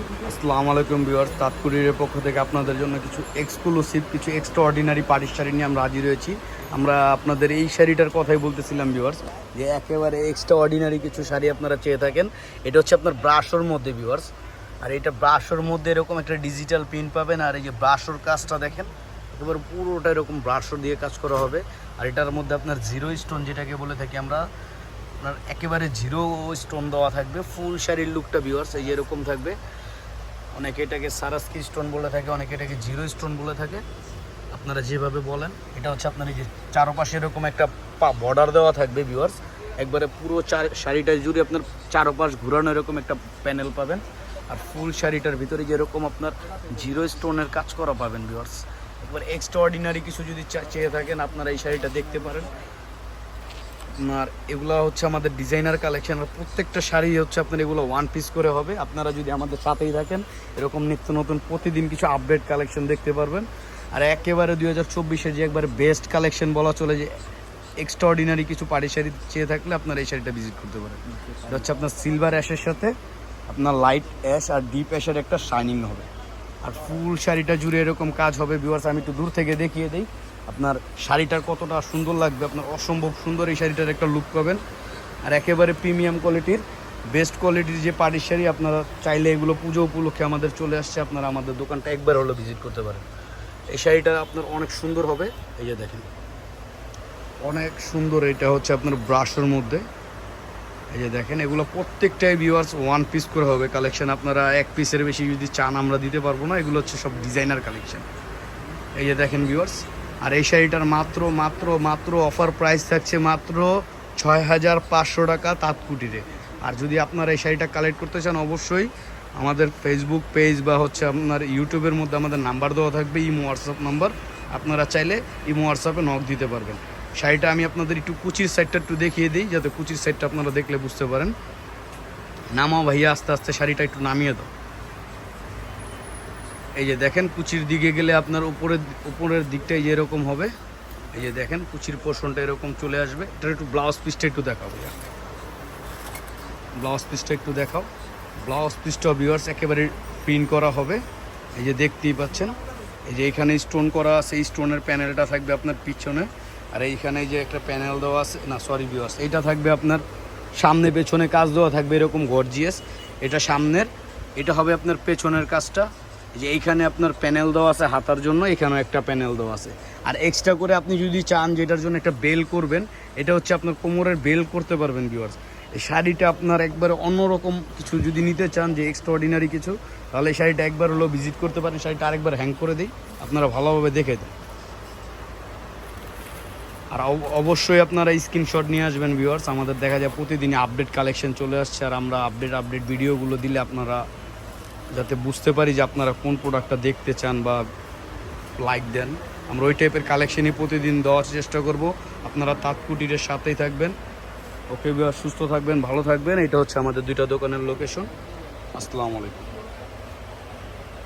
আসসালামু আলাইকুম ভিউয়ার্স তাৎকুরির পক্ষ থেকে আপনাদের জন্য কিছু এক্সক্লুসিভ কিছু এক্সট্রা অর্ডিনারি পাড়ির শাড়ি নিয়ে আমরা হাজির হয়েছি। আমরা আপনাদের এই শাড়িটার কথাই বলতেছিলাম ভিউয়ার্স, যে একেবারে এক্সট্রা অর্ডিনারি কিছু শাড়ি আপনারা চেয়ে থাকেন। এটা হচ্ছে আপনার ব্রাশোর মধ্যে ভিউয়ার্স, আর এটা ব্রাশোর মধ্যে এরকম একটা ডিজিটাল প্রিন্ট পাবেন, আর এই যে ব্রাশোর কাজটা দেখেন, একেবারে পুরোটা এরকম ব্রাশো দিয়ে কাজ করা হবে। আর এটার মধ্যে আপনার জিরো স্টোন যেটাকে বলে থাকি আমরা, আপনার একেবারে জিরো স্টোন দেওয়া থাকবে ফুল শাড়ির লুকটা ভিউয়ার্স, এই এরকম থাকবে। অনেকে এটাকে সারাস্কি স্টোন বলে থাকে, অনেকে এটাকে জিরো স্টোন বলে থাকে। আপনারা যেভাবে বলেন, এটা হচ্ছে আপনার এই যে চারপাশে এরকম একটা পা বর্ডার দেওয়া থাকবে ভিউয়ার্স একবারে পুরো চার, শাড়িটা জুড়ে আপনার চারপাশ ঘুরানো এরকম একটা প্যানেল পাবেন। আর ফুল শাড়িটার ভিতরে যেরকম আপনার জিরো স্টোনের কাজ করা পাবেন ভিউয়ার্স একবার এক্সট্রা অর্ডিনারি কিছু যদি চেয়ে থাকেন, আপনারা এই শাড়িটা দেখতে পারেন। আপনার এগুলো হচ্ছে আমাদের ডিজাইনার কালেকশন আর প্রত্যেকটা শাড়ি হচ্ছে আপনার এগুলো ওয়ান পিস করে হবে। আপনারা যদি আমাদের সাথেই থাকেন, এরকম নিত্য নতুন প্রতিদিন কিছু আপডেট কালেকশন দেখতে পারবেন। আর একেবারে দুই হাজার চব্বিশের যে একবারে বেস্ট কালেকশন বলা চলে যে এক্সট্রা অর্ডিনারি কিছু পাড়ি শাড়ি চেয়ে থাকলে আপনারা এই শাড়িটা ভিজিট করতে পারেন। এটা হচ্ছে আপনার সিলভার অ্যাশের সাথে আপনার লাইট অ্যাশ আর ডিপ অ্যাশের একটা শাইনিং হবে। আর ফুল শাড়িটা জুড়ে এরকম কাজ হবে ভিউয়ার্স আমি একটু দূর থেকে দেখিয়ে দিই। আপনার শাড়িটা কতটা সুন্দর লাগবে, আপনার অসম্ভব সুন্দর এই শাড়িটার একটা লুক পাবেন। আর একেবারে প্রিমিয়াম কোয়ালিটির বেস্ট কোয়ালিটির যে পাড়ির শাড়ি আপনারা চাইলে এগুলো পুজো উপলক্ষে আমাদের চলে আসছে, আপনারা আমাদের দোকানটা একবার হলো ভিজিট করতে পারেন। এই শাড়িটা আপনার অনেক সুন্দর হবে, এই যে দেখেন। অনেক সুন্দর এটা হচ্ছে আপনার ব্রাশের মধ্যে। এই যে দেখেন, এগুলো প্রত্যেকটাই ভিউয়ার্স ওয়ান পিস করে হবে। কালেকশন আপনারা এক পিসের বেশি যদি চান, আমরা দিতে পারব না। এগুলো হচ্ছে সব ডিজাইনার কালেকশন এই যে দেখেন ভিউয়ার্স আর এই শাড়িটার মাত্র মাত্র মাত্র অফার প্রাইস থাকছে মাত্র ছয় হাজার পাঁচশো টাকা তাঁতকুটিরে। আর যদি আপনারা এই শাড়িটা কালেক্ট করতে চান, অবশ্যই আমাদের ফেসবুক পেজ বা হচ্ছে আপনার ইউটিউবের মধ্যে আমাদের নাম্বার দেওয়া থাকবে, ইমো হোয়াটসঅ্যাপ নাম্বার আপনারা চাইলে ইমো হোয়াটসঅ্যাপে নক দিতে পারবেন। শাড়িটা আমি আপনাদের একটু কুচির সাইডটা একটু দেখিয়ে দিই, যাতে কুচির সাইডটা আপনারা দেখলে বুঝতে পারেন। নামাও ভাইয়া, আস্তে আস্তে শাড়িটা একটু নামিয়ে দাও। এই যে দেখেন, কুচির দিকে গেলে আপনার উপরের উপরের দিকটাই যেরকম হবে। এই যে দেখেন, কুচির পোর্শনটা এরকম চলে আসবে। এটা একটু ব্লাউজ পিসটা একটু ভাইয়া ব্লাউজ পিসটা একটু দেখাও। ব্লাউজ পিসটা ভিউয়ার্স একেবারে প্রিন্ট করা হবে। এই যে দেখতেই পাচ্ছেন, এই যে এখানে স্টোন করা আছে, এই স্টোনের প্যানেলটা থাকবে আপনার পিছনে। আর এইখানে যে একটা প্যানেল দেওয়া আছে, না সরি ভিউয়ার্স এইটা থাকবে আপনার সামনে, পেছনে কাজ দেওয়া থাকবে এরকম গর্জিয়াস এটা সামনের, এটা হবে আপনার পেছনের কাজটা। যে এইখানে আপনার প্যানেল দেওয়া আছে হাতার জন্য, এখানেও একটা প্যানেল দেওয়া আছে। আর এক্সট্রা করে আপনি যদি চান যেটার জন্য একটা বেল করবেন, এটা হচ্ছে আপনার কোমরের বেল করতে পারবেন ভিওয়ার্স এই শাড়িটা আপনার একবারে অন্যরকম কিছু যদি নিতে চান যে এক্সট্রা অর্ডিনারি কিছু, তাহলে এই শাড়িটা একবার হলো ভিজিট করতে পারেন। শাড়িটা আরেকবার হ্যাং করে দিই, আপনারা ভালোভাবে দেখে দেন। আর অব- অবশ্যই আপনারা স্ক্রিনশট নিয়ে আসবেন ভিউয়ার্স আমাদের দেখা যায় প্রতিদিনই আপডেট কালেকশন চলে আসছে, আর আমরা আপডেট আপডেট ভিডিওগুলো দিলে আপনারা যাতে বুঝতে পারি যে আপনারা কোন প্রোডাক্টটা দেখতে চান বা লাইক দেন। আমরা ওই টাইপের কালেকশনই প্রতিদিন দেওয়ার চেষ্টা করব। আপনারা তাঁতকুটিরের সাথেই থাকবেন। ওকে সুস্থ থাকবেন, ভালো থাকবেন। এটা হচ্ছে আমাদের দুইটা দোকানের লোকেশন আসসালামু আলাইকুম।